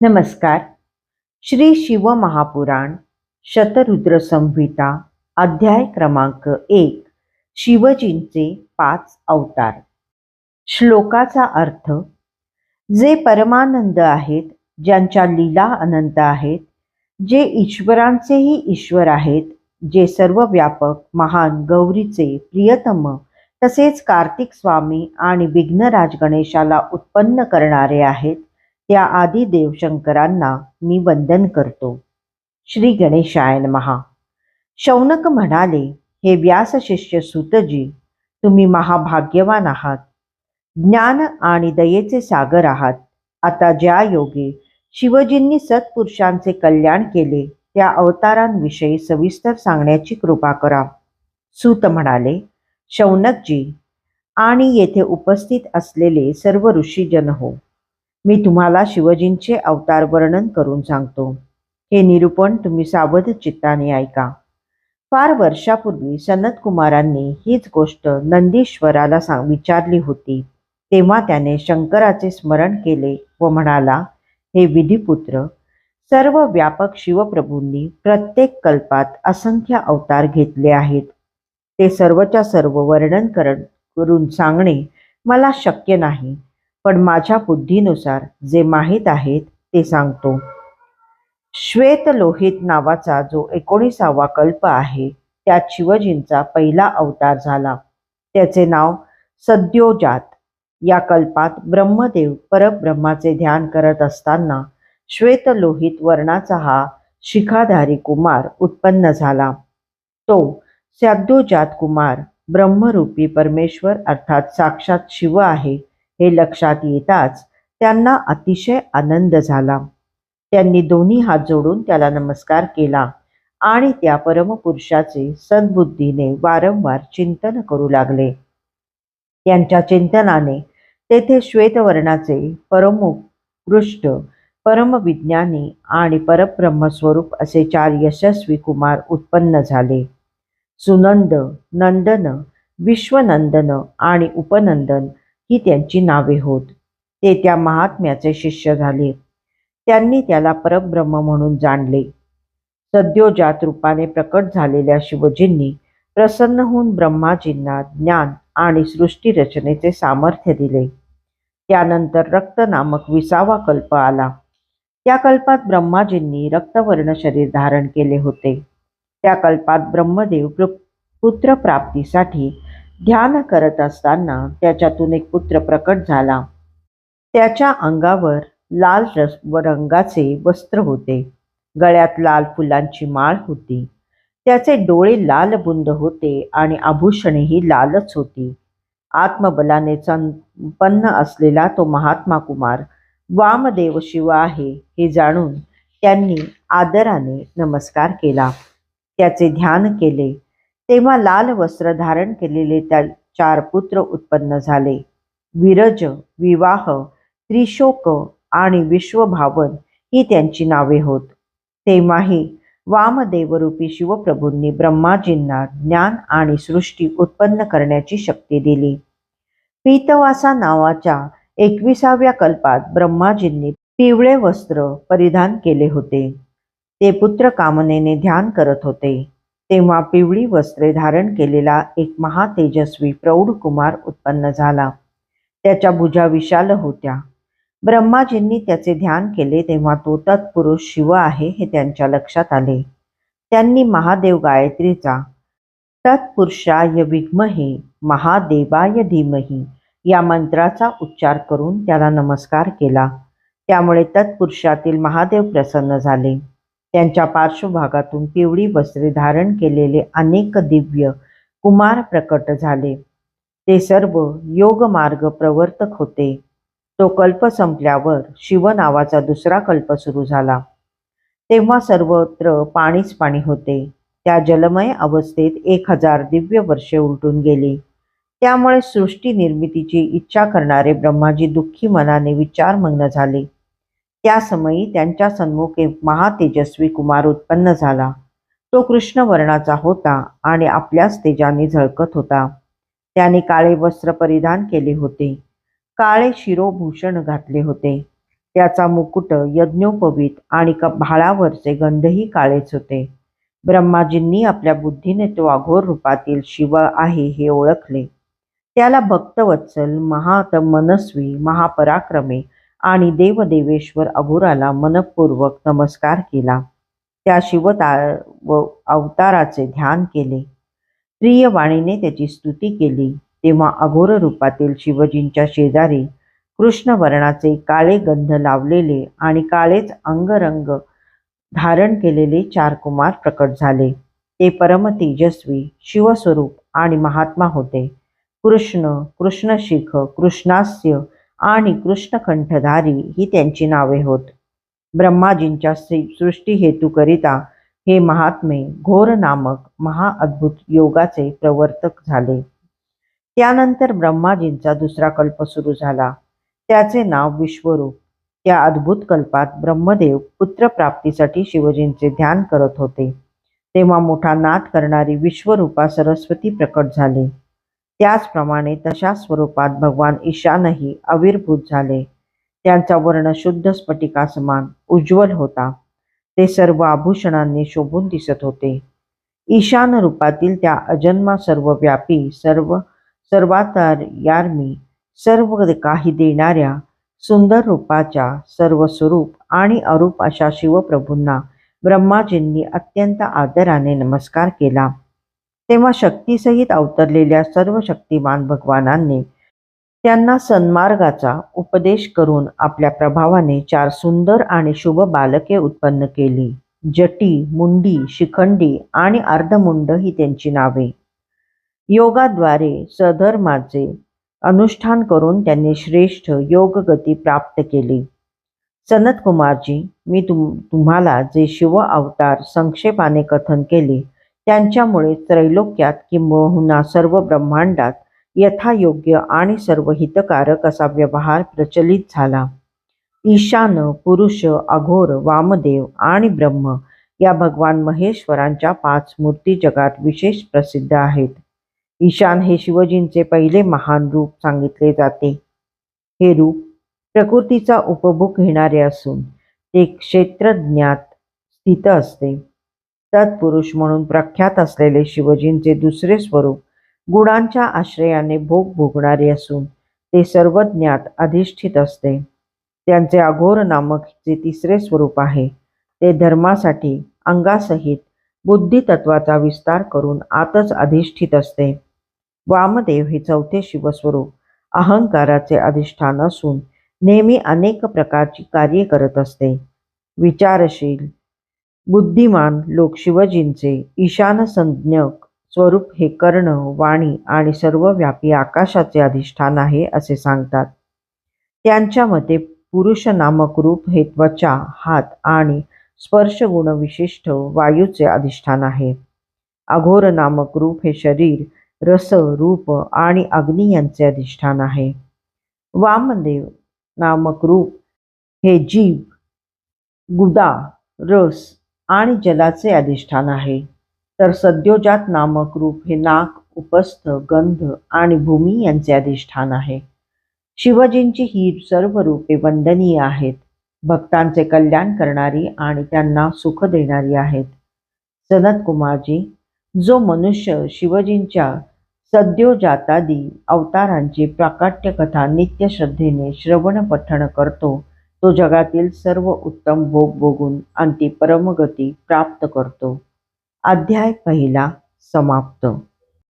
नमस्कार. श्री शिव महापुराण शतरुद्र संहिता अध्याय क्रमांक एक शिवजींचे पाच अवतार. श्लोकाचा अर्थ जे परमानंद आहेत ज्यांच्या लीला अनंत आहेत जे ईश्वरांचेही ईश्वर आहेत जे सर्व व्यापक महान गौरीचे प्रियतम तसेच कार्तिक स्वामी आणि विघ्नराज गणेशाला उत्पन्न करणारे आहेत त्या आदी देवशंकरांना मी वंदन करतो. श्री गणेशायन महा शौनक म्हणाले हे व्यासशिष्य सुतजी तुम्ही महाभाग्यवान आहात. ज्ञान आणि दयेचे सागर आहात. आता ज्या योगे शिवजींनी सत्पुरुषांचे कल्याण केले त्या अवतारांविषयी सविस्तर सांगण्याची कृपा करा. सूत म्हणाले शौनकजी आणि येथे उपस्थित असलेले सर्व ऋषीजन हो. मी तुम्हाला शिवजींचे अवतार वर्णन करून सांगतो. हे निरूपण तुम्ही सावध चित्ताने ऐका. फार वर्षापूर्वी सनत कुमारांनी हीच गोष्ट नंदीश्वराला सांग विचारली होती. तेव्हा त्याने शंकराचे स्मरण केले व म्हणाला हे विधिपुत्र सर्व व्यापक शिवप्रभूंनी प्रत्येक कल्पात असंख्य अवतार घेतले आहेत. ते सर्वच्या सर्व वर्णन कर करून सांगणे मला शक्य नाही. पण माझ्या बुद्धीनुसार जे माहीत आहेत ते सांगतो. श्वेतलोहित नावाचा जो एकोणीसावा कल्प आहे त्यात शिवजींचा पहिला अवतार झाला. त्याचे नाव सद्योजात. या कल्पात ब्रह्मदेव परब्रह्माचे ध्यान करत असताना श्वेतलोहित वर्णाचा हा शिखाधारी कुमार उत्पन्न झाला. तो सद्योजात कुमार ब्रह्मरूपी परमेश्वर अर्थात साक्षात शिव आहे. हे लक्षात येताच त्यांना अतिशय आनंद झाला. त्यांनी दोन्ही हात जोडून त्याला नमस्कार केला आणि त्या परमपुरुषाचे सद्बुद्धीने वारंवार चिंतन करू लागले. त्यांच्या चिंतनाने तेथे श्वेतवर्णाचे परमोत्कृष्ट परमविज्ञानी आणि परब्रह्मस्वरूप असे चार यशस्वी कुमार उत्पन्न झाले. सुनंद नंदन विश्वनंदन आणि उपनंदन ही त्यांची नावे होत. ते त्या महात्म्याचे शिष्य झाले. त्यांनी त्याला परब्रह्म म्हणून जाणले. सद्योजात रूपाने प्रकट झालेल्या शिवजींनी प्रसन्न होऊन ब्रह्माजींना ज्ञान आणि सृष्टी रचनेचे सामर्थ्य दिले. त्यानंतर रक्त नामक विसावा कल्प आला. त्या कल्पात ब्रह्माजींनी रक्तवर्ण शरीर धारण केले होते. त्या कल्पात ब्रह्मदेव पुत्र पुत्रप्राप्तीसाठी ध्यान करत असताना त्याच्यातून एक पुत्र प्रकट झाला. त्याच्या अंगावर लाल रस व रंगाचे वस्त्र होते. गळ्यात लाल फुलांची माळ होती. त्याचे डोळे लाल बुंद होते आणि आभूषणेही लालच होती. आत्मबलाने संपन्न असलेला तो महात्मा कुमार वामदेव शिव आहे हे जाणून त्यांनी आदराने नमस्कार केला. त्याचे ध्यान केले. तेव्हा लाल वस्त्र धारण केलेले त्या चार पुत्र उत्पन्न झाले. विरज विवाह त्रिशोक आणि विश्वभावन ही त्यांची नावे होत. तेव्हाही वामदेवरूपी शिवप्रभूंनी ब्रह्माजींना ज्ञान आणि सृष्टी उत्पन्न करण्याची शक्ती दिली. पीतवासा नावाच्या एकविसाव्या कल्पात ब्रह्माजींनी पिवळे वस्त्र परिधान केले होते. ते पुत्र कामनेने ध्यान करत होते. तेव्हा पिवळी वस्त्रे धारण केलेला एक महातेजस्वी प्रौढ कुमार उत्पन्न झाला. त्याच्या भुजा विशाल होत्या. ब्रह्माजींनी त्याचे ध्यान केले तेव्हा तो तत्पुरुष शिव आहे हे त्यांच्या लक्षात आले. त्यांनी महादेव गायत्रीचा तत्पुरुषाय विघ्महे महादेवाय धीमही या मंत्राचा उच्चार करून त्याला नमस्कार केला. त्यामुळे तत्पुरुषातील महादेव प्रसन्न झाले. त्यांच्या पार्श्वभागातून पिवळी वस्त्रे धारण केलेले अनेक दिव्य कुमार प्रकट झाले. ते सर्व योगमार्ग प्रवर्तक होते. तो कल्प संपल्यावर शिव नावाचा दुसरा कल्प सुरू झाला. तेव्हा सर्वत्र पाणीच पाणी होते. त्या जलमय अवस्थेत एक हजार दिव्य वर्षे उलटून गेली. त्यामुळे सृष्टी निर्मितीची इच्छा करणारे ब्रह्माजी दुःखी मनाने विचारमग्न झाले. त्या समयी त्यांच्या सन्मुख एक महातेजस्वी कुमार उत्पन्न झाला. तो कृष्ण वर्णाचा होता आणि आपल्याच तेजाने झळकत होता. त्याने काळे वस्त्र परिधान केले होते. काळे शिरोभूषण घातले होते. त्याचा मुकुट यज्ञोपवीत आणि भाळावरचे गंधही काळेच होते. ब्रह्माजींनी आपल्या बुद्धीने तो अघोर रूपातील शिव आहे हे ओळखले. त्याला भक्तवत्सल महात मनस्वी महापराक्रमे आणि देवदेवेश्वर अघोराला मनपूर्वक नमस्कार केला. त्या शिवता व अवताराचे ध्यान केले. प्रिय वाणीने त्याची स्तुती केली. तेव्हा अघोर रूपातील शिवजींच्या शेजारी कृष्ण वर्णाचे काळे गंध लावलेले आणि काळेच अंगरंग धारण केलेले चार कुमार प्रकट झाले. ते परम तेजस्वी शिवस्वरूप आणि महात्मा होते. कृष्ण कृष्णशिख कृष्णास्य आणि कृष्णकंठधारी ही त्यांची नावे होत. ब्रह्माजींच्या सृष्टी हेतूकरिता हे महात्मे घोर नामक महाअद्भुत योगाचे प्रवर्तक झाले. त्यानंतर ब्रह्माजींचा दुसरा कल्प सुरू झाला. त्याचे नाव विश्वरूप. त्या अद्भुत कल्पात ब्रह्मदेव पुत्रप्राप्तीसाठी शिवजींचे ध्यान करत होते. तेव्हा मोठा नाद करणारी विश्वरूपा सरस्वती प्रकट झाली. त्याचप्रमाणे तशा स्वरूपात भगवान ईशानही आविर्भूत झाले. त्यांचा वर्ण शुद्ध स्फटिका समान उज्ज्वल होता. ते सर्व आभूषणांनी शोभून दिसत होते. ईशान रूपातील त्या अजन्मा सर्व व्यापी सर्व सर्वातार्यार्मी सर्व काही देणाऱ्या सुंदर रूपाच्या सर्व स्वरूप आणि अरूप अशा शिवप्रभूंना ब्रह्माजींनी अत्यंत आदराने नमस्कार केला. तेव्हा शक्तीसहित अवतरलेल्या सर्व शक्तिमान भगवानांनी त्यांना सन्मार्गाचा उपदेश करून आपल्या प्रभावाने चार सुंदर आणि शुभ बालके उत्पन्न केली. जटी मुंडी शिखंडी आणि अर्धमुंड ही त्यांची नावे. योगाद्वारे सधर्माचे अनुष्ठान करून त्यांनी श्रेष्ठ योगगती प्राप्त केली. सनत कुमारजी मी तुम तुम्हाला जे शिव अवतार संक्षेपाने कथन केले त्यांच्यामुळे त्रैलोक्यात किंबहुना सर्व ब्रह्मांडात यथायोग्य आणि सर्व हितकारक असा व्यवहार प्रचलित झाला. ईशान पुरुष अघोर वामदेव आणि ब्रह्म या भगवान महेश्वरांच्या पाच मूर्ती जगात विशेष प्रसिद्ध आहेत. ईशान हे शिवजींचे पहिले महान रूप सांगितले जाते. हे रूप प्रकृतीचा उपभोग घेणारे असून ते क्षेत्रज्ञात स्थित असते. तत्पुरुष म्हणून प्रख्यात असलेले शिवजींचे दुसरे स्वरूप गुणांच्या आश्रयाने भोग भोगणारे असून ते सर्वज्ञात अधिष्ठित असते. त्यांचे अघोर नामक जे तिसरे स्वरूप आहे ते धर्मासाठी अंगासहित बुद्धितत्वाचा विस्तार करून आतच अधिष्ठित असते. वामदेव हे चौथे शिवस्वरूप अहंकाराचे अधिष्ठान असून नेहमी अनेक प्रकारची कार्ये करत असते. विचारशील बुद्धिमान लोक शिवजींचे ईशान संज्ञक स्वरूप हे कर्ण वाणी आणि सर्वव्यापी आकाशाचे अधिष्ठान आहे असे सांगतात. त्यांच्या मते पुरुष नामक रूप हे त्वचा हात आणि स्पर्श गुण विशिष्ट वायूचे अधिष्ठान आहे. अघोर नामक रूप हे शरीर रस रूप आणि अग्नी यांचे अधिष्ठान आहे. वामदेव नामक रूप हे जीव गुदा रस आणि जलाचे अधिष्ठान आहे. तर सद्योजात नामक रूप हे नाक उपस्थ गंध आणि भूमी यांचे अधिष्ठान आहे. शिवजींची ही सर्व रूपे वंदनीय आहेत. भक्तांचे कल्याण करणारी आणि त्यांना सुख देणारी आहेत. सनत कुमारजी जो मनुष्य शिवजींच्या सद्योजातादी अवतारांची प्राकाट्य कथा नित्य श्रद्धेने श्रवण पठण करतो तो जगातील सर्व उत्तम भोग भोगून अंती परमगती प्राप्त करतो. अध्याय पहिला समाप्त.